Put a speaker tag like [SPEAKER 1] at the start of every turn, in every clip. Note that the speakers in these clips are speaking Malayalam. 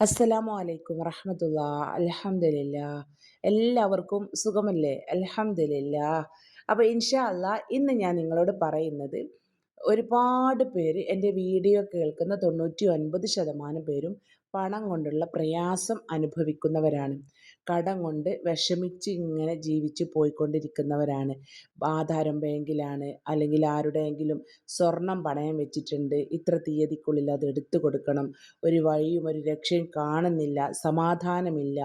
[SPEAKER 1] അസ്സലാമു അലൈക്കും വറഹമത്തുള്ള. അലഹമില്ല എല്ലാവർക്കും സുഖമല്ലേ? അലഹമില്ല അപ്പോൾ ഇൻഷാ അല്ല ഇന്ന് ഞാൻ നിങ്ങളോട് പറയുന്നത് ഒരുപാട് പേര് എന്റെ വീഡിയോ കേൾക്കുന്ന തൊണ്ണൂറ്റി ഒൻപത് ശതമാനം പേരും പണം കൊണ്ടുള്ള പ്രയാസം അനുഭവിക്കുന്നവരാണ്. കടം കൊണ്ട് വിഷമിച്ച് ഇങ്ങനെ ജീവിച്ച് പോയിക്കൊണ്ടിരിക്കുന്നവരാണ്. ആധാരം ബാങ്കിലാണ് അല്ലെങ്കിൽ ആരുടെയെങ്കിലും സ്വർണം പണയം വെച്ചിട്ടുണ്ട്. ഇത്ര തീയതിക്കുള്ളിൽ അത് എടുത്തു കൊടുക്കണം. ഒരു വഴിയും ഒരു രക്ഷയും കാണുന്നില്ല. സമാധാനമില്ല.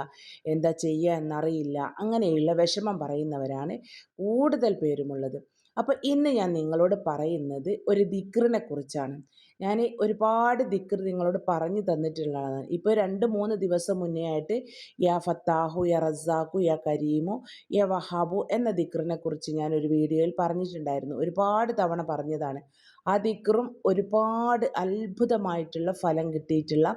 [SPEAKER 1] എന്താ ചെയ്യുക എന്നറിയില്ല. അങ്ങനെയുള്ള വിഷമം പറയുന്നവരാണ് കൂടുതൽ പേരുമുള്ളത്. അപ്പോൾ ഇന്ന് ഞാൻ നിങ്ങളോട് പറയുന്നത് ഒരു ദിക്റിനെ കുറിച്ചാണ് ഞാൻ ഒരുപാട് ദിക്ർ നിങ്ങളോട് പറഞ്ഞു തന്നിട്ടുള്ളതാണ്. ഇപ്പോൾ രണ്ട് മൂന്ന് ദിവസം മുന്നേ ആയിട്ട് യാ ഫത്താഹു യാ റസാഖു യാ കരീമു യ വഹാബു എന്ന ദിക്റിനെ കുറിച്ച് ഞാൻ ഒരു വീഡിയോയിൽ പറഞ്ഞിട്ടുണ്ടായിരുന്നു. ഒരുപാട് തവണ പറഞ്ഞതാണ്. ആ ദിക്റും ഒരുപാട് അത്ഭുതമായിട്ടുള്ള ഫലം കിട്ടിയിട്ടുള്ള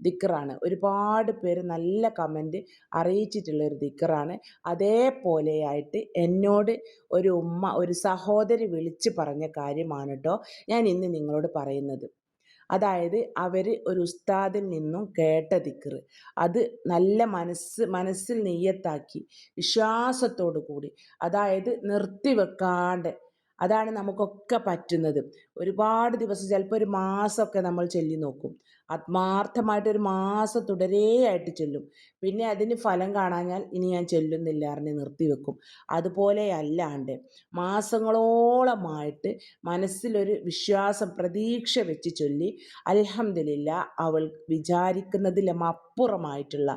[SPEAKER 1] ദിക്കറാണ് ഒരുപാട് പേര് നല്ല കമന്റ് അറിയിച്ചിട്ടുള്ള ഒരു ദിക്കറാണ് അതേപോലെയായിട്ട് എന്നോട് ഒരു ഉമ്മ ഒരു സഹോദരി വിളിച്ച് പറഞ്ഞ കാര്യമാണ് കേട്ടോ ഞാൻ ഇന്ന് നിങ്ങളോട് പറയുന്നത്. അതായത് അവർ ഒരു ഉസ്താദിൽ നിന്നും കേട്ട ദിക്കറ് അത് നല്ല മനസ്സ് മനസ്സിൽ നെയ്യത്താക്കി വിശ്വാസത്തോടു കൂടി അതായത് നിർത്തിവെക്കാണ്ട് അതാണ് നമുക്കൊക്കെ പറ്റുന്നത്. ഒരുപാട് ദിവസം ചിലപ്പോൾ ഒരു മാസമൊക്കെ നമ്മൾ ചൊല്ലി നോക്കും ആത്മാർത്ഥമായിട്ട് ഒരു മാസം തുടരെയായിട്ട് ചൊല്ലും. പിന്നെ അതിന് ഫലം കാണാഞ്ഞാൽ ഇനി ഞാൻ ചൊല്ലുന്നില്ല അറിഞ്ഞ് നിർത്തിവെക്കും അതുപോലെ അല്ലാണ്ട് മാസങ്ങളോളമായിട്ട് മനസ്സിലൊരു വിശ്വാസം പ്രതീക്ഷ വെച്ച് ചൊല്ലി അലഹമില്ല അവൾ വിചാരിക്കുന്നതിലും അപ്പുറമായിട്ടുള്ള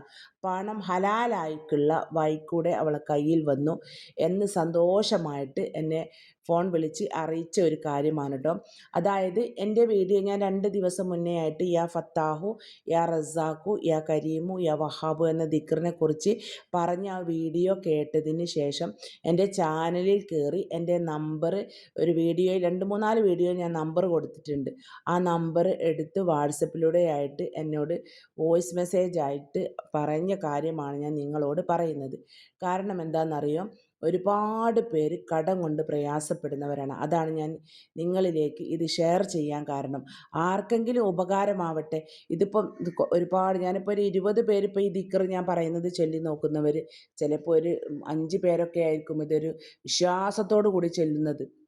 [SPEAKER 1] പണം ഹലാലായിട്ടുള്ള വൈക്കൂടെ അവളെ കയ്യിൽ വന്നു എന്ന് സന്തോഷമായിട്ട് എന്നെ ഫോൺ വിളിച്ച് അറിയിച്ച ഒരു കാര്യമാണ് കേട്ടോ അതായത് എന്റെ വീഡിയോ ഞാൻ രണ്ട് ദിവസം മുന്നേ ആയിട്ട് യാ ഫത്താഹു യാ റസാഖു യാ കരീമു യാ വഹാബു എന്ന ദിക്കറിനെ കുറിച്ച് പറഞ്ഞ ആ വീഡിയോ കേട്ടതിന് ശേഷം എന്റെ ചാനലിൽ കയറി എന്റെ നമ്പർ ഒരു വീഡിയോ രണ്ട് മൂന്നാൽ വീഡിയോ ഞാൻ നമ്പർ കൊടുത്തിട്ടുണ്ട്. ആ നമ്പർ എടുത്ത് വാട്സപ്പിലൂടെ ആയിട്ട് എന്നോട് വോയിസ് മെസ്സേജ് ആയിട്ട് പറഞ്ഞ കാര്യമാണ് ഞാൻ നിങ്ങളോട് പറയുന്നത്. കാരണം എന്താണെന്നറിയോ? ഒരുപാട് പേര് കടം കൊണ്ട് പ്രയാസപ്പെടുന്നവരാണ്. അതാണ് ഞാൻ നിങ്ങളിലേക്ക് ഇത് ഷെയർ ചെയ്യാൻ കാരണം. ആർക്കെങ്കിലും ഉപകാരമാവട്ടെ. ഇതിപ്പം ഒരുപാട് ഞാനിപ്പോൾ ഒരു ഇരുപത് പേര് ഇപ്പോൾ ഈ ദിക്കർ ഞാൻ പറയുന്നത് ചൊല്ലി നോക്കുന്നവർ ചിലപ്പോൾ ഒരു അഞ്ച് പേരൊക്കെ ആയിരിക്കും ഇതൊരു വിശ്വാസത്തോടു കൂടി ചെല്ലുന്നത്.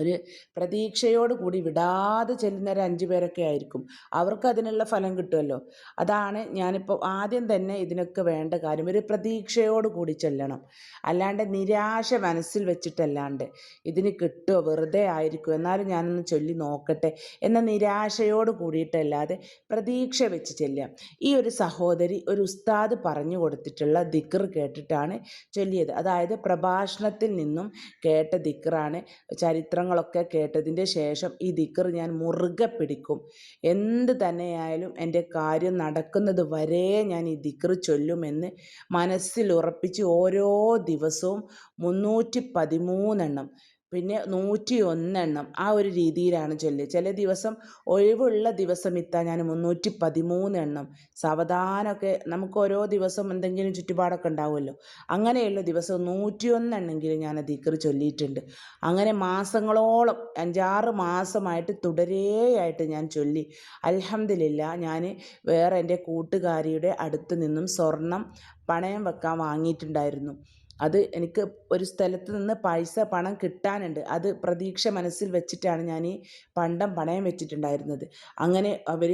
[SPEAKER 1] ഒരു പ്രതീക്ഷയോട് കൂടി വിടാതെ ചെല്ലുന്ന ഒരു അഞ്ച് പേരൊക്കെ ആയിരിക്കും. അവർക്ക് അതിനുള്ള ഫലം കിട്ടുമല്ലോ അതാണ് ഞാനിപ്പോൾ ആദ്യം തന്നെ ഇതിനൊക്കെ വേണ്ട കാര്യം. ഒരു പ്രതീക്ഷയോട് കൂടി ചെല്ലണം. അല്ലാണ്ട് നിരാശ മനസ്സിൽ വെച്ചിട്ടല്ലാണ്ട് ഇതിന് കിട്ടുമോ വെറുതെ ആയിരിക്കും? എന്നാലും ഞാനൊന്ന് ചൊല്ലി നോക്കട്ടെ എന്ന നിരാശയോട് കൂടിയിട്ടല്ലാതെ പ്രതീക്ഷ വെച്ച് ചെല്ലാം ഈ ഒരു സഹോദരി ഒരു ഉസ്താദ് പറഞ്ഞു കൊടുത്തിട്ടുള്ള ദിക്കർ കേട്ടിട്ടാണ് ചൊല്ലിയത്. അതായത് പ്രഭാഷണത്തിൽ നിന്നും കേട്ട ദിക്കറാണ് ചരിത്രം ചിത്രങ്ങളൊക്കെ കേട്ടതിന്റെ ശേഷം ഈ ദിക്കർ ഞാൻ മുറുകെ പിടിക്കും. എന്ത് തന്നെയായാലും എന്റെ കാര്യം നടക്കുന്നത് വരെ ഞാൻ ഈ ദിക്കർ ചൊല്ലുമെന്ന് മനസ്സിൽ ഉറപ്പിച്ച് ഓരോ ദിവസവും മുന്നൂറ്റി പതിമൂന്നെണ്ണം പിന്നെ നൂറ്റി ഒന്നെണ്ണം ആ ഒരു രീതിയിലാണ് ചൊല്ലുക ചില ദിവസം ഒഴിവുള്ള ദിവസം ഇത്താൻ ഞാൻ മുന്നൂറ്റി പതിമൂന്ന് എണ്ണം സാവധാനമൊക്കെ നമുക്ക് ഓരോ ദിവസം എന്തെങ്കിലും ചുറ്റുപാടൊക്കെ ഉണ്ടാവുമല്ലോ. അങ്ങനെയുള്ള ദിവസം നൂറ്റിയൊന്നെണ്ണെങ്കിലും ഞാൻ ദിക്കർ ചൊല്ലിയിട്ടുണ്ട്. അങ്ങനെ മാസങ്ങളോളം അഞ്ചാറ് മാസമായിട്ട് തുടരെയായിട്ട് ഞാൻ ചൊല്ലി. അലഹമില്ല ഞാൻ വേറെ എന്റെ കൂട്ടുകാരിയുടെ അടുത്ത് നിന്നും സ്വർണം പണയം വെക്കാൻ വാങ്ങിയിട്ടുണ്ടായിരുന്നു. അത് എനിക്ക് ഒരു സ്ഥലത്ത് നിന്ന് പൈസ പണം കിട്ടാനുണ്ട്. അത് പ്രതീക്ഷ മനസ്സിൽ വെച്ചിട്ടാണ് ഞാൻ ഈ പണ്ടം പണയം വെച്ചിട്ടുണ്ടായിരുന്നത്. അങ്ങനെ അവർ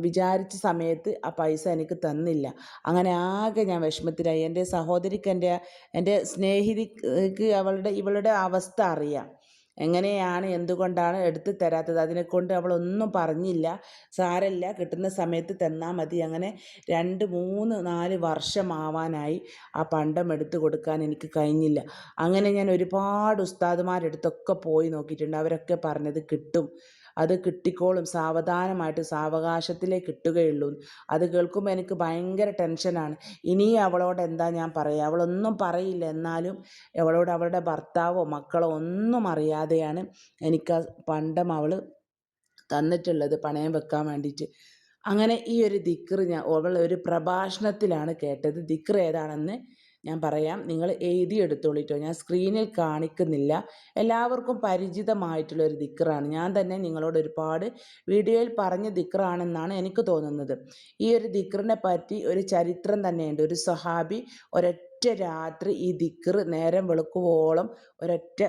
[SPEAKER 1] വിചാരിച്ച സമയത്ത് ആ പൈസ എനിക്ക് തന്നില്ല. അങ്ങനെ ആകെ ഞാൻ വിഷമത്തിലായി. എന്റെ സഹോദരിക്ക് എന്റെ എന്റെ സ്നേഹിതിക്ക് അവളുടെ ഇവളുടെ അവസ്ഥ അറിയാം. എങ്ങനെയാണ് എന്തുകൊണ്ടാണ് എടുത്തു തരാത്തത്? അതിനെക്കൊണ്ട് അവളൊന്നും പറഞ്ഞില്ല. സാരല്ല കിട്ടുന്ന സമയത്ത് തന്നാൽ മതി. അങ്ങനെ രണ്ട് മൂന്ന് നാല് വർഷമാവാനായി ആ പണ്ടം എടുത്തു കൊടുക്കാൻ എനിക്ക് കഴിഞ്ഞില്ല. അങ്ങനെ ഞാൻ ഒരുപാട് ഉസ്താദുമാരെടുത്തൊക്കെ പോയി നോക്കിയിട്ടുണ്ട്. അവരൊക്കെ പറഞ്ഞത് കിട്ടും. അത് കിട്ടിക്കോളും. സാവധാനമായിട്ട് സാവകാശത്തിലേ കിട്ടുകയുള്ളൂ. അത് കേൾക്കുമ്പോൾ എനിക്ക് ഭയങ്കര ടെൻഷനാണ്. ഇനി അവളോട് എന്താ ഞാൻ പറയുക അവളൊന്നും പറയില്ല. എന്നാലും അവളോട് അവളുടെ ഭർത്താവോ മക്കളോ ഒന്നും അറിയാതെയാണ് എനിക്ക് പണ്ടം അവൾ തന്നിട്ടുള്ളത് പണയം വെക്കാൻ വേണ്ടിയിട്ട്. അങ്ങനെ ഈ ഒരു ദിക്ർ ഞാൻ അവൾ ഒരു പ്രഭാഷണത്തിലാണ് കേട്ടത്. ദിക്ർ ഏതാണെന്ന് ഞാൻ പറയാം നിങ്ങൾ എഴുതി എടുത്തോളിട്ടോ ഞാൻ സ്ക്രീനിൽ കാണിക്കുന്നില്ല. എല്ലാവർക്കും പരിചിതമായിട്ടുള്ള ഒരു ദിക്റാണ്. ഞാൻ തന്നെ നിങ്ങളോട് ഒരുപാട് വീഡിയോയിൽ പറഞ്ഞ ദിക്റാണെന്നാണ് എനിക്ക് തോന്നുന്നത്. ഈ ഒരു ദിക്റിനെ പറ്റി ഒരു ചരിത്രം തന്നെയുണ്ട്. ഒരു സഹാബി ഒരൊറ്റ രാത്രി ഈ ദിക്ർ നേരം വെളുക്കുവോളം ഒരൊറ്റ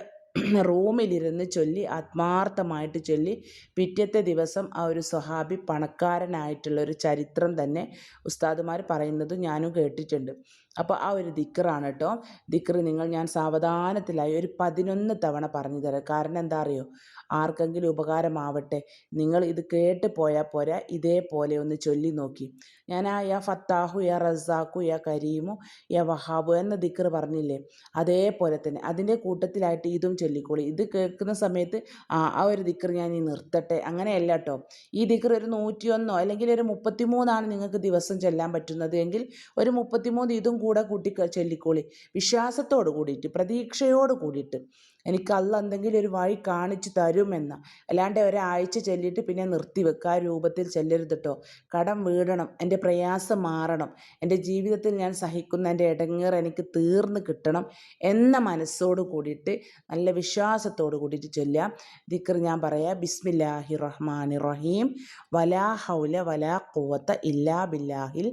[SPEAKER 1] റൂമിലിരുന്ന് ചൊല്ലി ആത്മാർത്ഥമായിട്ട് ചൊല്ലി പിറ്റത്തെ ദിവസം ആ ഒരു സ്വഹാബി പണക്കാരനായിട്ടുള്ള ഒരു ചരിത്രം തന്നെ ഉസ്താദുമാർ പറയുന്നത് ഞാനും കേട്ടിട്ടുണ്ട്. അപ്പോൾ ആ ഒരു ദിക്റാണ് കേട്ടോ. ദിക്ർ നിങ്ങൾ ഞാൻ സാവധാനത്തിലായി ഒരു പതിനൊന്ന് തവണ പറഞ്ഞു തരാം. കാരണം എന്താ അറിയോ? ആർക്കെങ്കിലും ഉപകാരമാവട്ടെ. നിങ്ങൾ ഇത് കേട്ട് പോയാൽ പോരാ ഇതേപോലെ ഒന്ന് ചൊല്ലി നോക്കി. ഞാൻ ആ യാ ഫത്താഹു യാ റസാഖു യാ കരീമു യാ വഹാബു എന്ന ദിക്ർ പറഞ്ഞില്ലേ? അതേപോലെ തന്നെ അതിന്റെ കൂട്ടത്തിലായിട്ട് ഇതും ചൊല്ലിക്കോളി. ഇത് കേൾക്കുന്ന സമയത്ത് ആ ആ ഒരു ദിക്ർ ഞാൻ ഈ നിർത്തട്ടെ. അങ്ങനെയല്ല കേട്ടോ. ഈ ദിക്ർ ഒരു നൂറ്റിയൊന്നോ അല്ലെങ്കിൽ ഒരു മുപ്പത്തിമൂന്നാണ് നിങ്ങൾക്ക് ദിവസം ചെല്ലാൻ പറ്റുന്നത്. എങ്കിൽ ഒരു മുപ്പത്തിമൂന്ന് ഇതും കൂടെ കൂട്ടി ചൊല്ലിക്കോളി. വിശ്വാസത്തോട് കൂടിയിട്ട് പ്രതീക്ഷയോട് കൂടിയിട്ട്. എനിക്ക് അള്ള എന്തെങ്കിലും ഒരു വഴി കാണിച്ചു തരുമെന്ന് അല്ലാണ്ട് ഒരാഴ്ച ചൊല്ലിയിട്ട് പിന്നെ നിർത്തി വെക്കുക ആ രൂപത്തിൽ ചെല്ലരുത് കേട്ടോ കടം വീടണം. എന്റെ പ്രയാസം മാറണം. എന്റെ ജീവിതത്തിൽ ഞാൻ സഹിക്കുന്ന എന്റെ ഇടങ്ങേർ എനിക്ക് തീർന്ന് കിട്ടണം എന്ന മനസ്സോട് കൂടിയിട്ട് നല്ല വിശ്വാസത്തോട് കൂടിയിട്ട് ചൊല്ലാം ദിക്കർ ഞാൻ പറയാം ബിസ്മില്ലാഹി റഹ്മാൻ റഹീം വലാ ഹൗല വലാ കൂവത്ത ഇല്ലാ ബില്ലാഹിൽ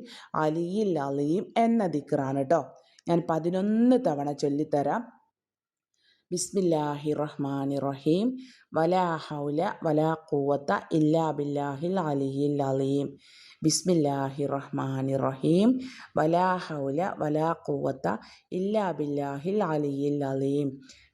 [SPEAKER 1] അലിയിൽ അലീം എന്ന ദിക്കറാണ് കേട്ടോ ഞാൻ പതിനൊന്ന് തവണ ചൊല്ലിത്തരാം. ബിസ്മില്ലാഹി റഹ്മാനി റഹീം വലാ ഹൗല വലാ കൂവത്ത ഇല്ലാ ബില്ലാഹിൽ അലിയിൽ അലീം. ബിസ്മില്ലാഹി റഹ്മാനി റഹീം വലാ ഹൗല വലാ കൂവത്ത ഇല്ലാ ബില്ലാഹിൽ അലിയിൽ അലീം.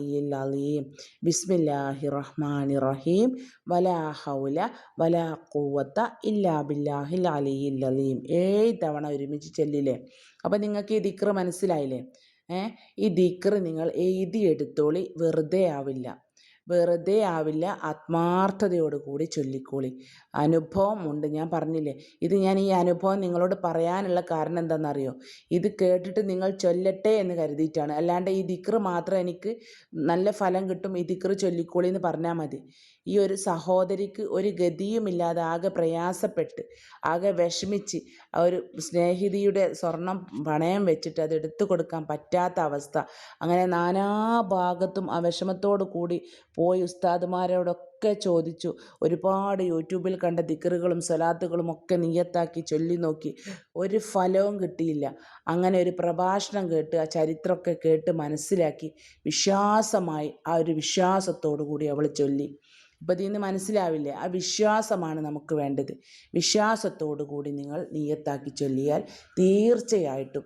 [SPEAKER 1] അലിയിൽ അലീം ബിസ്മില്ലാഹി റഹ്മാനി റഹീം വലാ ഹൗല വലാ കൂവത്ത ഇല്ലാ ബില്ലാഹിൽ അലിയിൽ അലീം ഏഴ് തവണ ഒരുമിച്ച് ചെല്ലില്ലേ? അപ്പം നിങ്ങൾക്ക് ഈ ദിക്ർ മനസ്സിലായില്ലേ? ഈ ദിക്ർ നിങ്ങൾ എഴുതിയെടുത്തോളി വെറുതെ ആവില്ല. വെറുതെ ആവില്ല ആത്മാർത്ഥതയോട് കൂടി ചൊല്ലിക്കോളി. അനുഭവം ഉണ്ട് ഞാൻ പറഞ്ഞില്ലേ? ഇത് ഞാൻ ഈ അനുഭവം നിങ്ങളോട് പറയാനുള്ള കാരണം എന്താണെന്നറിയോ? ഇത് കേട്ടിട്ട് നിങ്ങൾ ചൊല്ലട്ടെ എന്ന് കരുതിയിട്ടാണ്. അല്ലാണ്ട് ഈ ദിക്റ് മാത്രം എനിക്ക് നല്ല ഫലം കിട്ടും ഈ ദിക്റ് ചൊല്ലിക്കോളി എന്ന് പറഞ്ഞാൽ മതി. ഈ ഒരു സഹോദരിക്ക് ഒരു ഗതിയുമില്ലാതെ ആകെ പ്രയാസപ്പെട്ട് ആകെ വിഷമിച്ച് ഒരു സ്നേഹിതിയുടെ സ്വർണം പണയം വെച്ചിട്ട് അത് എടുത്തു കൊടുക്കാൻ പറ്റാത്ത അവസ്ഥ. അങ്ങനെ നാനാ ഭാഗത്തും ആ വിഷമത്തോടു കൂടി പോയി ഉസ്താദുമാരോടൊക്കെ ചോദിച്ചു. ഒരുപാട് യൂട്യൂബിൽ കണ്ട ദിക്കറുകളും സ്വലാത്തുകളും ഒക്കെ നീയത്താക്കി ചൊല്ലി നോക്കി. ഒരു ഫലവും കിട്ടിയില്ല. അങ്ങനെ ഒരു പ്രഭാഷണം കേട്ട് ആ ചരിത്രമൊക്കെ കേട്ട് മനസ്സിലാക്കി. വിശ്വാസമായി ആ ഒരു വിശ്വാസത്തോടു കൂടി അവൾ ചൊല്ലി. ഇപ്പം ഇതിൽ നിന്ന് മനസ്സിലാവില്ലേ? ആ വിശ്വാസമാണ് നമുക്ക് വേണ്ടത്. വിശ്വാസത്തോടു കൂടി നിങ്ങൾ നീയത്താക്കി ചൊല്ലിയാൽ തീർച്ചയായിട്ടും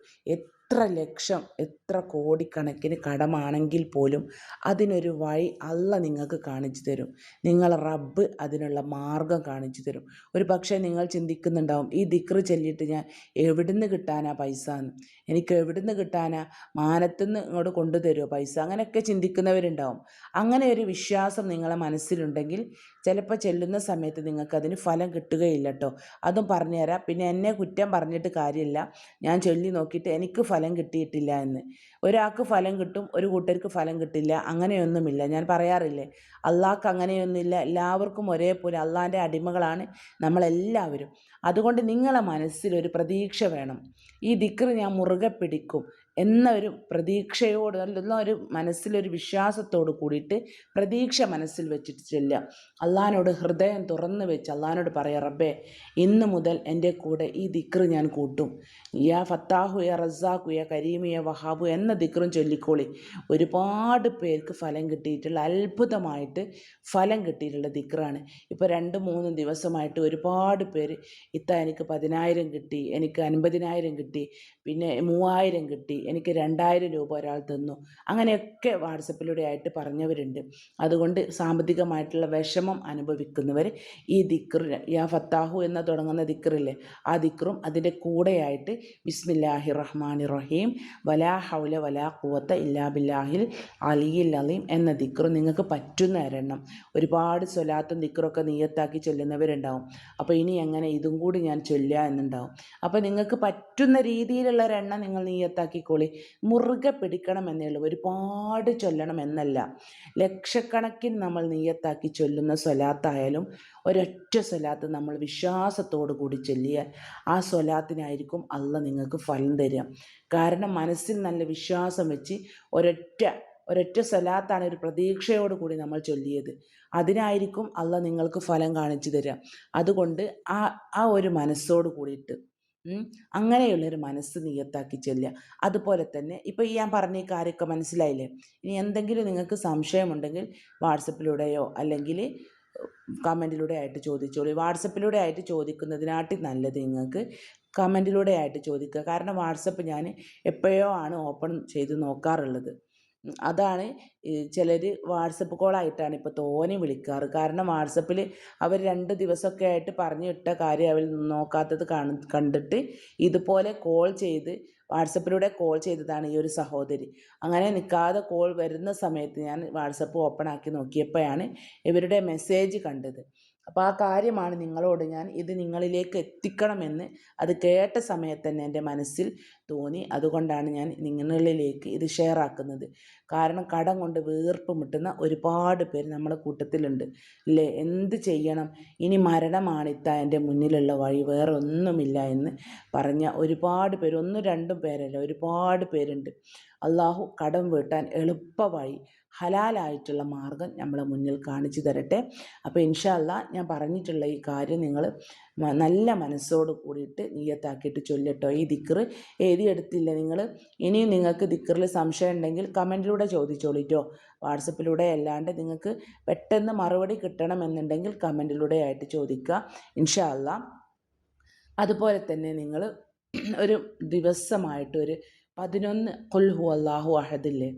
[SPEAKER 1] എത്ര ലക്ഷം എത്ര കോടിക്കണക്കിന് കടമാണെങ്കിൽ പോലും അതിനൊരു വഴി അല്ല നിങ്ങൾക്ക് കാണിച്ചു തരും. നിങ്ങൾ റബ്ബ് അതിനുള്ള മാർഗം കാണിച്ചു തരും. ഒരു പക്ഷേ നിങ്ങൾ ചിന്തിക്കുന്നുണ്ടാവും ഈ ദിക്റ് ചൊല്ലിയിട്ട് ഞാൻ എവിടുന്ന് കിട്ടാനാ പൈസ എന്ന്? എനിക്ക് എവിടുന്ന് കിട്ടാനാ? മാനത്തുനിന്ന് ഇങ്ങോട്ട് കൊണ്ടുതരുമോ പൈസ? അങ്ങനെയൊക്കെ ചിന്തിക്കുന്നവരുണ്ടാവും. അങ്ങനെ ഒരു വിശ്വാസം നിങ്ങളെ മനസ്സിലുണ്ടെങ്കിൽ ചിലപ്പോൾ ചെല്ലുന്ന സമയത്ത് നിങ്ങൾക്ക് അതിന് ഫലം കിട്ടുകയില്ല കേട്ടോ അതും പറഞ്ഞുതരാം. പിന്നെ എന്നെ കുറ്റം പറഞ്ഞിട്ട് കാര്യമില്ല. ഞാൻ ചൊല്ലി നോക്കിയിട്ട് എനിക്ക് ഫലം കിട്ടിയിട്ടില്ല എന്ന്. ഒരാൾക്ക് ഫലം കിട്ടും ഒരു കൂട്ടർക്ക് ഫലം കിട്ടില്ല അങ്ങനെയൊന്നുമില്ല. ഞാൻ പറയാറില്ലേ അള്ളാഹ്ക്ക് അങ്ങനെയൊന്നുമില്ല. എല്ലാവർക്കും ഒരേപോലെ അള്ളാഹിന്റെ അടിമകളാണ് നമ്മളെല്ലാവരും. അതുകൊണ്ട് നിങ്ങളെ മനസ്സിലൊരു പ്രതീക്ഷ വേണം. ഈ ദിക്ർ ഞാൻ മുറുകെ പിടിക്കും. എന്ന ഒരു പ്രതീക്ഷയോട് അല്ലെന്ന ഒരു മനസ്സിലൊരു വിശ്വാസത്തോട് കൂടിയിട്ട് പ്രതീക്ഷ മനസ്സിൽ വെച്ചിട്ട് ചെല്ലുക. അള്ളഹാനോട് ഹൃദയം തുറന്ന് വെച്ച് അള്ളഹാനോട് പറയാം റബ്ബേ ഇന്ന് മുതൽ എന്റെ കൂടെ ഈ ദിക്ർ ഞാൻ കൂട്ടും. യാ ഫത്താഹു യാ റസാഖു യാ കരീമു യാ വഹാബു എന്ന ദിക്റും ചൊല്ലിക്കോളി. ഒരുപാട് പേർക്ക് ഫലം കിട്ടിയിട്ടുള്ള അത്ഭുതമായിട്ട് ഫലം കിട്ടിയിട്ടുള്ള ദിക്റാണ്. ഇപ്പോൾ രണ്ട് മൂന്ന് ദിവസമായിട്ട് ഒരുപാട് പേര് ഇത്ത എനിക്ക് പതിനായിരം കിട്ടി എനിക്ക് അൻപതിനായിരം കിട്ടി പിന്നെ മൂവായിരം കിട്ടി എനിക്ക് രണ്ടായിരം രൂപ ഒരാൾ തന്നു. അങ്ങനെയൊക്കെ വാട്സപ്പിലൂടെ ആയിട്ട് പറഞ്ഞവരുണ്ട്. അതുകൊണ്ട് സാമ്പത്തികമായിട്ടുള്ള വിഷമം അനുഭവിക്കുന്നവർ ഈ ദിക്ർ യാ ഫത്താഹു എന്ന തുടങ്ങുന്ന ദിക്റില്ലേ ആ ദിക്റും അതിന്റെ കൂടെയായിട്ട് ബിസ്മില്ലാഹി റഹ്മാൻ റഹീം വലാ ഹൗല വലാ കുവത്ത ഇല്ലാ ബില്ലാഹിൽ അലിയിൽ അലീം എന്ന ദിക്റും നിങ്ങൾക്ക് പറ്റുന്ന ഒരെണ്ണം. ഒരുപാട് സ്വലാത്തും ദിക്റൊക്കെ നീയത്താക്കി ചൊല്ലുന്നവരുണ്ടാവും. അപ്പോൾ ഇനി എങ്ങനെ ഇതും കൂടി ഞാൻ ചൊല്ലുക എന്നുണ്ടാവും. അപ്പോൾ നിങ്ങൾക്ക് പറ്റുന്ന രീതിയിലുള്ള ഒരെണ്ണം നിങ്ങൾ നീയത്താക്കിക്കോളി മുറുകെ പിടിക്കണമെന്നേ ഉള്ളൂ. ഒരുപാട് ചൊല്ലണം എന്നല്ല. ലക്ഷക്കണക്കിന് നമ്മൾ നീയത്താക്കി ചൊല്ലുന്ന സ്വലാത്തായാലും ഒരൊറ്റ സ്വലാത്ത് നമ്മൾ വിശ്വാസത്തോടു കൂടി ചൊല്ലിയാൽ ആ സ്വലാത്തിനായിരിക്കും അല്ല നിങ്ങൾക്ക് ഫലം തരിക. കാരണം മനസ്സിൽ നല്ല വിശ്വാസം വെച്ച് ഒരൊറ്റ ഒരൊറ്റ സ്വലാത്താണ് ഒരു പ്രതീക്ഷയോട് കൂടി നമ്മൾ ചൊല്ലിയത്. അതിനായിരിക്കും അല്ല നിങ്ങൾക്ക് ഫലം കാണിച്ചു തരിക. അതുകൊണ്ട് ആ ആ ഒരു മനസ്സോട് കൂടിയിട്ട് അങ്ങനെയുള്ളൊരു മനസ്സ് നിയത്താക്കി ചെല്ലുക. അതുപോലെ തന്നെ ഇപ്പോൾ ഈ ഞാൻ പറഞ്ഞ ഈ കാര്യമൊക്കെ മനസ്സിലായില്ലേ? ഇനി എന്തെങ്കിലും നിങ്ങൾക്ക് സംശയമുണ്ടെങ്കിൽ വാട്സപ്പിലൂടെയോ അല്ലെങ്കിൽ കമന്റിലൂടെ ആയിട്ട് ചോദിച്ചോളൂ. വാട്സപ്പിലൂടെ ആയിട്ട് ചോദിക്കുന്നതിനാട്ടി നല്ലത് നിങ്ങൾക്ക് കമന്റിലൂടെ ആയിട്ട് ചോദിക്കുക. കാരണം വാട്സപ്പ് ഞാൻ എപ്പോഴോ ആണ് ഓപ്പൺ ചെയ്ത് നോക്കാറുള്ളത്. അതാണ് ചിലർ വാട്സപ്പ് കോളായിട്ടാണ് ഇപ്പോൾ തോനെ വിളിക്കാറ്. കാരണം വാട്സപ്പിൽ അവർ രണ്ട് ദിവസമൊക്കെ ആയിട്ട് പറഞ്ഞു ഇട്ട കാര്യം അവർ നോക്കാത്തത് കാണ കണ്ടിട്ട് ഇതുപോലെ കോൾ ചെയ്ത് വാട്സപ്പിലൂടെ കോൾ ചെയ്തതാണ് ഈ ഒരു സഹോദരി. അങ്ങനെ നിൽക്കാതെ കോൾ വരുന്ന സമയത്ത് ഞാൻ വാട്സപ്പ് ഓപ്പൺ ആക്കി നോക്കിയപ്പോഴാണ് ഇവരുടെ മെസ്സേജ് കണ്ടത്. അപ്പോൾ ആ കാര്യമാണ് നിങ്ങളോട് ഞാൻ ഇത് നിങ്ങളിലേക്ക് എത്തിക്കണമെന്ന് അത് കേട്ട സമയത്ത് തന്നെ എന്റെ മനസ്സിൽ തോന്നി. അതുകൊണ്ടാണ് ഞാൻ നിങ്ങളിലേക്ക് ഇത് ഷെയർ ആക്കുന്നത്. കാരണം കടം കൊണ്ട് വീർപ്പ് മുട്ടുന്ന ഒരുപാട് പേര് നമ്മുടെ കൂട്ടത്തിലുണ്ട്. അല്ലേ എന്ത് ചെയ്യണം? ഇനി മരണമാണ് ഇത്താ എന്റെ മുന്നിലുള്ള വഴി. വേറെ ഒന്നുമില്ല എന്ന് പറഞ്ഞ ഒരുപാട് പേര് ഒന്നും രണ്ടും പേരല്ല ഒരുപാട് പേരുണ്ട്. അള്ളാഹു കടം വീട്ടാൻ എളുപ്പമായി ഹലാലായിട്ടുള്ള മാർഗം നമ്മളെ മുന്നിൽ കാണിച്ചു തരട്ടെ. അപ്പോൾ ഇൻഷാല്ല ഞാൻ പറഞ്ഞിട്ടുള്ള ഈ കാര്യം നിങ്ങൾ നല്ല മനസ്സോട് കൂടിയിട്ട് നീയത്താക്കിയിട്ട് ചൊല്ലട്ടോ. ഈ ദിക്കർ എഴുതിയെടുത്തില്ല നിങ്ങൾ ഇനിയും നിങ്ങൾക്ക് ദിക്കറിൽ സംശയം ഉണ്ടെങ്കിൽ കമന്റിലൂടെ ചോദിച്ചോളിട്ടോ. വാട്സപ്പിലൂടെ അല്ലാണ്ട് നിങ്ങൾക്ക് പെട്ടെന്ന് മറുപടി കിട്ടണമെന്നുണ്ടെങ്കിൽ കമന്റിലൂടെ ആയിട്ട് ചോദിക്കുക. ഇൻഷാല്ല. അതുപോലെ തന്നെ നിങ്ങൾ ഒരു ദിവസമായിട്ട് ഒരു പതിനൊന്ന് കൊൽഹു അള്ളാഹു അഹദില്ലേ?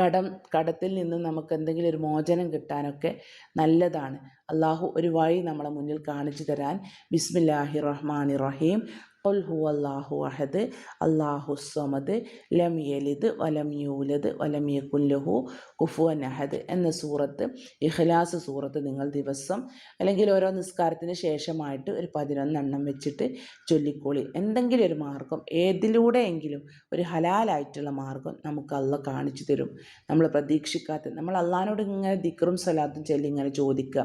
[SPEAKER 1] കടം കടത്തിൽ നിന്ന് നമുക്ക് എന്തെങ്കിലും ഒരു മോചനം കിട്ടാനൊക്കെ നല്ലതാണ്. അള്ളാഹു ഒരു വഴി നമ്മളെ മുന്നിൽ കാണിച്ചു തരാൻ. ബിസ്മില്ലാഹി റഹ്മാനി റഹീം. ഹുവല്ലാഹു അഹദ് അല്ലാഹു സ്വമദ് ലം യലിദ് വലം യൂലദ് വലം യകുല്ലഹു കുഫുവൻ അഹദ് എന്ന സൂറത്ത് ഇഖ്ലാസ് സൂറത്ത് നിങ്ങൾ ദിവസം അല്ലെങ്കിൽ ഓരോ നിസ്കാരത്തിന് ശേഷമായിട്ട് ഒരു പതിനൊന്നെണ്ണം വെച്ചിട്ട് ചൊല്ലിക്കോളി. എന്തെങ്കിലും ഒരു മാർഗം ഏതിലൂടെയെങ്കിലും ഒരു ഹലാലായിട്ടുള്ള മാർഗം നമുക്ക് അല്ല കാണിച്ചു തരും. നമ്മൾ പ്രതീക്ഷിക്കാത്ത നമ്മൾ അള്ളഹാനോട് ഇങ്ങനെ ദിക്റും സലാത്തും ചൊല്ലി ഇങ്ങനെ ചോദിക്കുക.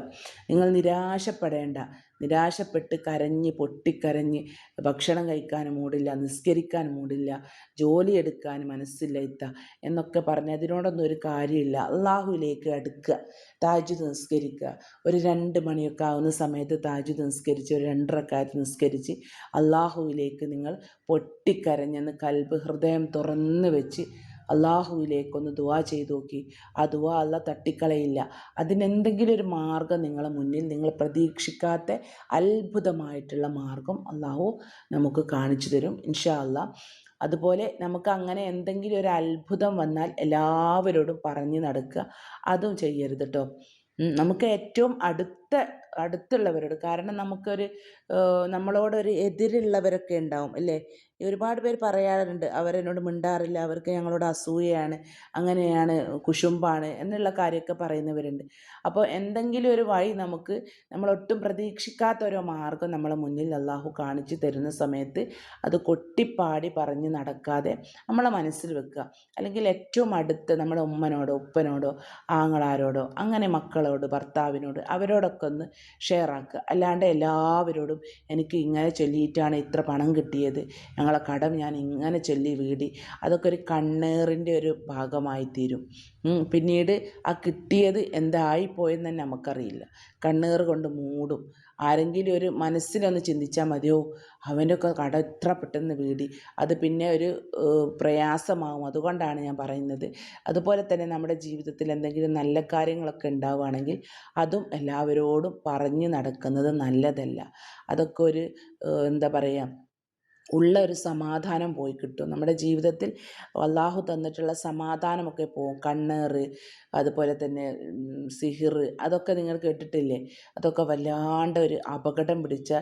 [SPEAKER 1] നിങ്ങൾ നിരാശപ്പെടേണ്ട. നിരാശപ്പെട്ട് കരഞ്ഞ് പൊട്ടിക്കരഞ്ഞ് ഭക്ഷണം കഴിക്കാൻ മൂടില്ല നിസ്കരിക്കാൻ മൂടില്ല ജോലിയെടുക്കാൻ മനസ്സില്ല ഇത്ത എന്നൊക്കെ പറഞ്ഞ് അതിനോടൊന്നും ഒരു കാര്യമില്ല. അള്ളാഹുവിലേക്ക് അടുക്കുക താജ് നിസ്കരിക്കുക. ഒരു രണ്ട് മണിയൊക്കെ ആവുന്ന സമയത്ത് താജ് നിസ്കരിച്ച് ഒരു രണ്ടരക്കാലത്ത് നിസ്കരിച്ച് അള്ളാഹുവിലേക്ക് നിങ്ങൾ പൊട്ടിക്കരഞ്ഞെന്ന് കൽബ് ഹൃദയം തുറന്ന് വെച്ച് അള്ളാഹുവിലേക്കൊന്ന് ദുവാ ചെയ്തു നോക്കി. ആ ദുവാ അല്ല തട്ടിക്കളയില്ല. അതിനെന്തെങ്കിലും ഒരു മാർഗം നിങ്ങളെ മുന്നിൽ നിങ്ങൾ പ്രതീക്ഷിക്കാത്ത അത്ഭുതമായിട്ടുള്ള മാർഗം അള്ളാഹു നമുക്ക് കാണിച്ചു തരും. ഇൻഷാ അല്ലാ അതുപോലെ നമുക്ക് അങ്ങനെ എന്തെങ്കിലും ഒരു അത്ഭുതം വന്നാൽ എല്ലാവരോടും പറഞ്ഞു നടക്കുക. അതും ചെയ്യരുത് കേട്ടോ നമുക്ക് ഏറ്റവും അടുത്ത അടുത്തുള്ളവരോട്. കാരണം നമുക്കൊരു നമ്മളോടൊരു എതിരുള്ളവരൊക്കെ ഉണ്ടാവും അല്ലേ? ഒരുപാട് പേര് പറയാറുണ്ട് അവരെന്നോട് മിണ്ടാറില്ല അവർക്ക് ഞങ്ങളോട് അസൂയയാണ് അങ്ങനെയാണ് കുശുമ്പാണ് എന്നുള്ള കാര്യമൊക്കെ പറയുന്നവരുണ്ട്. അപ്പോൾ എന്തെങ്കിലും ഒരു വഴി നമുക്ക് നമ്മളൊട്ടും പ്രതീക്ഷിക്കാത്ത ഒരു മാർഗം നമ്മളെ മുന്നിൽ അള്ളാഹു കാണിച്ചു തരുന്ന സമയത്ത് അത് കൊട്ടിപ്പാടി പറഞ്ഞ് നടക്കാതെ നമ്മളെ മനസ്സിൽ വെക്കുക. അല്ലെങ്കിൽ ഏറ്റവും അടുത്ത് നമ്മുടെ ഉമ്മനോടോ ഉപ്പനോടോ ആങ്ങളാരോടോ അങ്ങനെ മക്കളോട് ഭർത്താവിനോട് അവരോടൊക്കെ ഒന്ന് ഷെയർ ആക്കുക അല്ലാണ്ട് എല്ലാവരോടും എനിക്ക് ഇങ്ങനെ ചൊല്ലിയിട്ടാണ് ഇത്ര പണം കിട്ടിയത്. ഞങ്ങളെ കടം ഞാൻ ഇങ്ങനെ ചൊല്ലി വീടി. അതൊക്കെ ഒരു കണ്ണേറിന്റെ ഒരു ഭാഗമായി തീരും പിന്നീട് ആ കിട്ടിയത് എന്തായിപ്പോയെന്ന് തന്നെ നമുക്കറിയില്ല. കണ്ണേറ് കൊണ്ട് മൂടും. ആരെങ്കിലും ഒരു മനസ്സിലൊന്ന് ചിന്തിച്ചാൽ മതിയോ? അവനൊക്കെ കട ഇത്ര പെട്ടെന്ന് വീടി. അത് പിന്നെ ഒരു പ്രയാസമാവും. അതുകൊണ്ടാണ് ഞാൻ പറയുന്നത്. അതുപോലെ തന്നെ നമ്മുടെ ജീവിതത്തിൽ എന്തെങ്കിലും നല്ല കാര്യങ്ങളൊക്കെ ഉണ്ടാവുകയാണെങ്കിൽ അതും എല്ലാവരോടും പറഞ്ഞു നടക്കുന്നത് നല്ലതല്ല. അതൊക്കെ ഒരു എന്താ പറയുക ഉള്ള ഒരു സമാധാനം പോയി കിട്ടും. നമ്മുടെ ജീവിതത്തിൽ അള്ളാഹു തന്നിട്ടുള്ള സമാധാനമൊക്കെ പോകും. കണ്ണേറ് അതുപോലെ തന്നെ സിഹിർ അതൊക്കെ നിങ്ങൾ കേട്ടിട്ടില്ലേ? അതൊക്കെ വല്ലാണ്ട് ഒരു അപകടം പിടിച്ച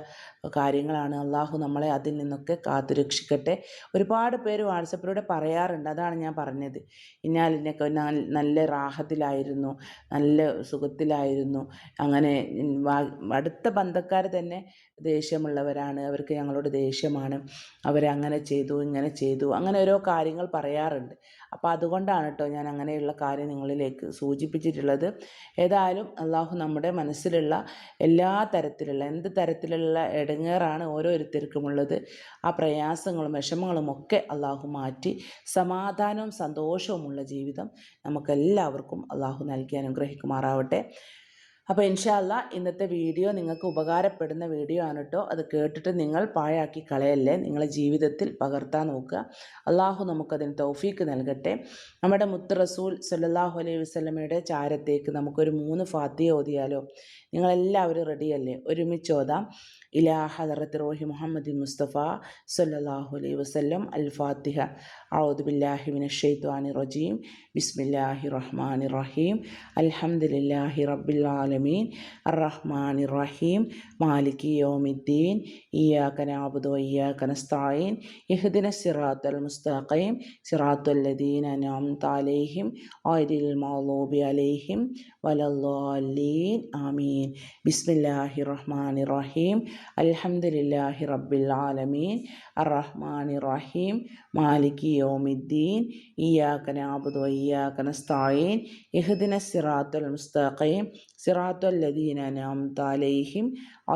[SPEAKER 1] കാര്യങ്ങളാണ്. അള്ളാഹു നമ്മളെ അതിൽ നിന്നൊക്കെ കാത്തുരക്ഷിക്കട്ടെ ഒരുപാട് പേര് വാട്സപ്പിലൂടെ പറയാറുണ്ട്. അതാണ് ഞാൻ പറഞ്ഞത്. ഇന്നാലിനൊക്കെ നല്ല റാഹത്തിലായിരുന്നു. നല്ല സുഖത്തിലായിരുന്നു. അങ്ങനെ അടുത്ത ബന്ധക്കാർ തന്നെ ദേഷ്യമുള്ളവരാണ്. അവർക്ക് ഞങ്ങളോട് ദേഷ്യമാണ്. അവരങ്ങനെ ചെയ്തു ഇങ്ങനെ ചെയ്തു. അങ്ങനെ ഓരോ കാര്യങ്ങൾ പറയാറുണ്ട്. അപ്പോൾ അതുകൊണ്ടാണ് കേട്ടോ ഞാൻ അങ്ങനെയുള്ള കാര്യം നിങ്ങളിലേക്ക് സൂചിപ്പിച്ചിട്ടുള്ളത്. ഏതായാലും അള്ളാഹു നമ്മുടെ മനസ്സിലുള്ള എല്ലാ തരത്തിലുള്ള എന്ത് തരത്തിലുള്ള ഇടങ്ങേറാണ് ഓരോരുത്തർക്കുമുള്ളത് ആ പ്രയാസങ്ങളും വിഷമങ്ങളും ഒക്കെ അള്ളാഹു മാറ്റി സമാധാനവും സന്തോഷവുമുള്ള ജീവിതം നമുക്കെല്ലാവർക്കും അള്ളാഹു നൽകി അനുഗ്രഹിക്കുമാറാവട്ടെ. അപ്പോൾ ഇൻഷാല്ല ഇന്നത്തെ വീഡിയോ നിങ്ങൾക്ക് ഉപകാരപ്പെടുന്ന വീഡിയോ ആണ് കേട്ടോ അത് കേട്ടിട്ട് നിങ്ങൾ പാഴാക്കി കളയല്ലേ. നിങ്ങളെ ജീവിതത്തിൽ പകർത്താൻ നോക്കുക. അള്ളാഹു നമുക്കതിന് തൗഫീക്ക് നൽകട്ടെ. നമ്മുടെ മുത്ത് റസൂൽ സല്ലാഹു അലൈഹി വസ്ലമയുടെ ചാരത്തേക്ക് നമുക്കൊരു മൂന്ന് ഫാത്തിയ ഓതിയാലോ? നിങ്ങളെല്ലാവരും റെഡിയല്ലേ ഒരുമിച്ച് ഓതാം. ഇലാ ഹദറത്ത് റോഹി മുഹമ്മദ് മുസ്തഫ സല്ലാഹു അലൈ വസ്ലം അൽ ഫാത്തിഹ ഔദ് ബില്ലാഹി മിനഷെയ്ത്വാനി റജീം. ബിസ്മില്ലാഹി റഹ്മാനി റഹീം. അൽഹംദുലില്ലാഹി റബ്ബിൽ ആലമീൻ. അർറഹ്മാനി റഹീം. മാലിക് യോമിദ്ദീൻ. ഇയ്യാക നഅബുദു വഇയ്യാക നസ്തഈൻ ഇഹ്ദിന സിറാത്തൽ മുസ്തഖീം. സിറാത്തുല്ലദീൻ അനാം താലേഹിം ഓരിൽ മൗലൂബി അലൈഹിം. വലദ്ദാലീൻ ആമീൻ. ബിസ്മില്ലാഹി റഹ്മാനി റഹീം അൽഹംദുലില്ലാഹി റബ്ബിൽ ആലമീൻ അറഹ്മാൻ റഹീം മാലികി യോമിദ്ദീൻ ഇയ്യാക നഅബുദു വഇയ്യാക നസ്തഈൻ ഇഹദിന സിറാത്തുൽ മുസ്തഖീം സിറാത്തുൽ ലദീന അൻഅംത അലൈഹിം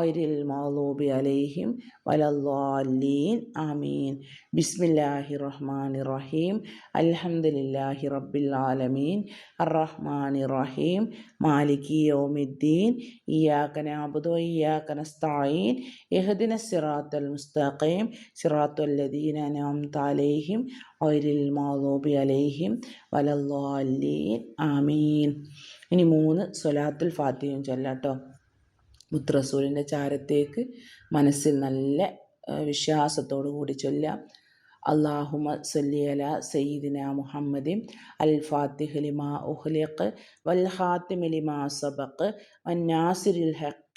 [SPEAKER 1] ഐരിൽ മഗ്ദൂബി അലൈഹിം വലല്ലാലീൻ ആമീൻ. ബിസ്മില്ലാഹി റഹ്മാനി റഹീം അൽഹംദുലില്ലാഹി റബ്ബിൽ ആലമീൻ. അർറഹ്മാനി റഹീം മാലികി യൗമിദ്ദീൻ ഇയ്യാക നഅബുദു വഇയ്യാക നസ്തഈൻ ഇഹദിന സിറാത്തുൽ മുസ്തഖീം സിറാത്തുൽ ലദീന അൻഅംത അലൈഹിം ഗൈറിൽ മാതോബി അലൈഹിം വലദ്ദാലീൻ. ആമീൻ. ഇനി മൂന്ന് സൊലാത്തുൽ ഫാത്തിഹയും ചൊല്ലാട്ടോ. മുത്തറസൂലിന്റെ ചാരത്തേക്ക് മനസ്സിൽ നല്ല വിശ്വാസത്തോടു കൂടി ചൊല്ലാം അള്ളാഹുമ സല്ലി അല സയ്യിദിന മുഹമ്മദി അൽ ഫാത്തിഹ് ലിമാ ഉഹ്ലിഖ് വൽ ഹാത്തിമ ലിമാ സബഖ് വന്നാസിരിൽ ഹഖ്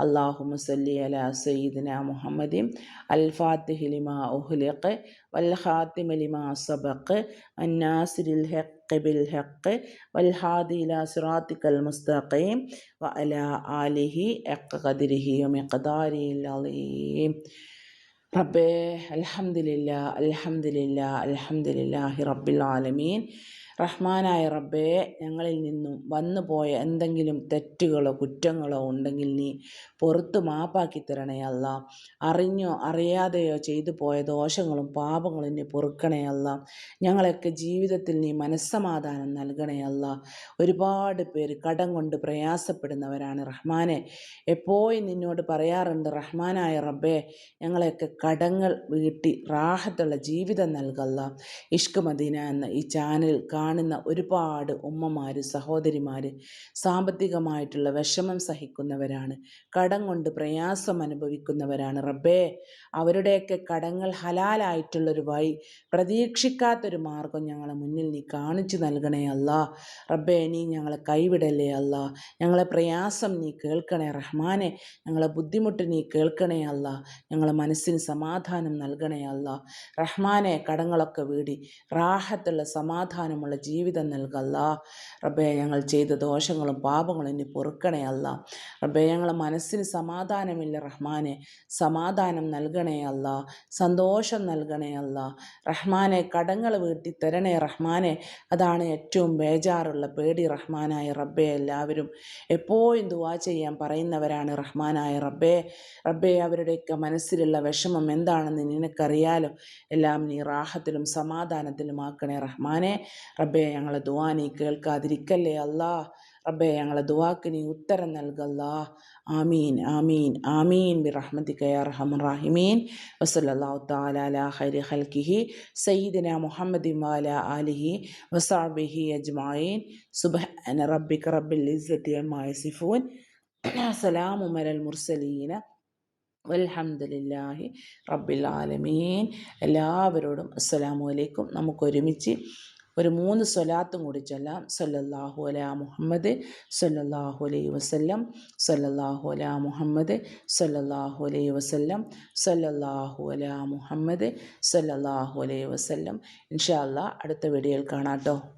[SPEAKER 1] اللهم صل على سيدنا محمد الفاتح لما أهلق والخاتم لما سبق الناصر الحق بالحق والهادي إلى صراطك المستقيم وعلى آله حق قدره ومقداره العظيم ربي الحمد لله الحمد لله الحمد لله رب العالمين റഹ്മാനായ റബ്ബേ ഞങ്ങളിൽ നിന്നും വന്നു പോയ എന്തെങ്കിലും തെറ്റുകളോ കുറ്റങ്ങളോ ഉണ്ടെങ്കിൽ നീ പുറത്ത് മാപ്പാക്കി തരണേ അല്ല. അറിഞ്ഞോ അറിയാതെയോ ചെയ്തു പോയ ദോഷങ്ങളും പാപങ്ങളും നീ പൊറുക്കണേ അല്ല. ഞങ്ങളൊക്കെ ജീവിതത്തിൽ നീ മനസ്സമാധാനം നൽകണേ അല്ല. ഒരുപാട് പേര് കടം കൊണ്ട് പ്രയാസപ്പെടുന്നവരാണ് റഹ്മാനെ. എപ്പോഴും നിന്നോട് പറയാറുണ്ട് റഹ്മാനായ റബ്ബേ ഞങ്ങളെയൊക്കെ കടങ്ങൾ വീട്ടി റാഹത്തുള്ള ജീവിതം നൽകല്ല ഇഷ്ക് മദീന എന്ന ഈ ചാനൽ കാണുന്ന ഒരുപാട് ഉമ്മമാർ സഹോദരിമാർ സാമ്പത്തികമായിട്ടുള്ള വിഷമം സഹിക്കുന്നവരാണ്. കടം കൊണ്ട് പ്രയാസം അനുഭവിക്കുന്നവരാണ്. റബ്ബേ അവരുടെയൊക്കെ കടങ്ങൾ ഹലാലായിട്ടുള്ളൊരു വഴി പ്രതീക്ഷിക്കാത്തൊരു മാർഗം ഞങ്ങളെ മുന്നിൽ നീ കാണിച്ചു നൽകണേ അല്ല. റബ്ബേ നീ ഞങ്ങളെ കൈവിടല്ലേ അല്ല. ഞങ്ങളെ പ്രയാസം നീ കേൾക്കണേ. റഹ്മാനെ ഞങ്ങളെ ബുദ്ധിമുട്ട് നീ കേൾക്കണേ അല്ല. ഞങ്ങളെ മനസ്സിന് സമാധാനം നൽകണേ അല്ല. റഹ്മാനെ കടങ്ങളൊക്കെ വീടി റാഹത്തുള്ള സമാധാനമുള്ള ജീവിതം നൽകല്ല. റബ്ബേ ഞങ്ങൾ ചെയ്ത ദോഷങ്ങളും പാപങ്ങളും ഇനി പൊറുക്കണേ അല്ല. റബ്ബേ ഞങ്ങളെ മനസ്സിന് സമാധാനമില്ല റഹ്മാനെ. സമാധാനം നൽകണേ അല്ല. സന്തോഷം നൽകണേ അല്ല. റഹ്മാനെ കടങ്ങൾ വീട്ടി തരണേ റഹ്മാനെ. അതാണ് ഏറ്റവും ബേജാറുള്ള പേടി റഹ്മാനായ റബ്ബെ എല്ലാവരും. എപ്പോഴും ദുവാ ചെയ്യാൻ പറയുന്നവരാണ് റഹ്മാനായ റബ്ബേ. റബ്ബെ അവരുടെയൊക്കെ മനസ്സിലുള്ള വിഷമം എന്താണെന്ന് നിനക്കറിയാലോ? എല്ലാം നീ റാഹത്തിലും സമാധാനത്തിലും ആക്കണേ റഹ്മാനെ. റബ്ബെ ഞങ്ങളെ ദുആ നീ കേൾക്കാതിരിക്കല്ലേ? അല്ലാ റബ്ബെ ഞങ്ങളെ ദുആക്ക് നീ ഉത്തരം നൽകല്ലാ ആമീൻ ആമീൻ ആമീൻ. ബി യാ അർഹമർ വസല്ലാഹു അലാ ഖൈരി ഖൽഖിഹി സയ്യിദിന മുഹമ്മദ് വാല ആലിഹി വസഹ്ബിഹി അജ്മായീൻ സുബ്ഹാന റബ്ബിക റബ്ബിൽ ഇസ്സത്തി അമ്മാ യസിഫൂൻ. സലാമും അലൽ മുർസലീന. വൽഹംദുലില്ലാഹി റബ്ബിൽ ആലമീൻ. എല്ലാവരോടും അസ്സലാമു അലൈക്കും. നമുക്കൊരുമിച്ച് ഒരു മൂന്ന് സ്വലാത്തും കൂടി ചൊല്ലാം. സല്ലല്ലാഹു അലാ മുഹമ്മദ് സല്ലല്ലാഹു അലൈ വസല്ലം. സല്ലല്ലാഹു അലാ മുഹമ്മദ് സല്ലല്ലാഹു അലൈ വസല്ലം. സല്ലല്ലാഹു അലാ മുഹമ്മദ് സല്ലല്ലാഹു അലൈ വസല്ലം. ഇൻഷാ അടുത്ത വീഡിയോയിൽ കാണാം കേട്ടോ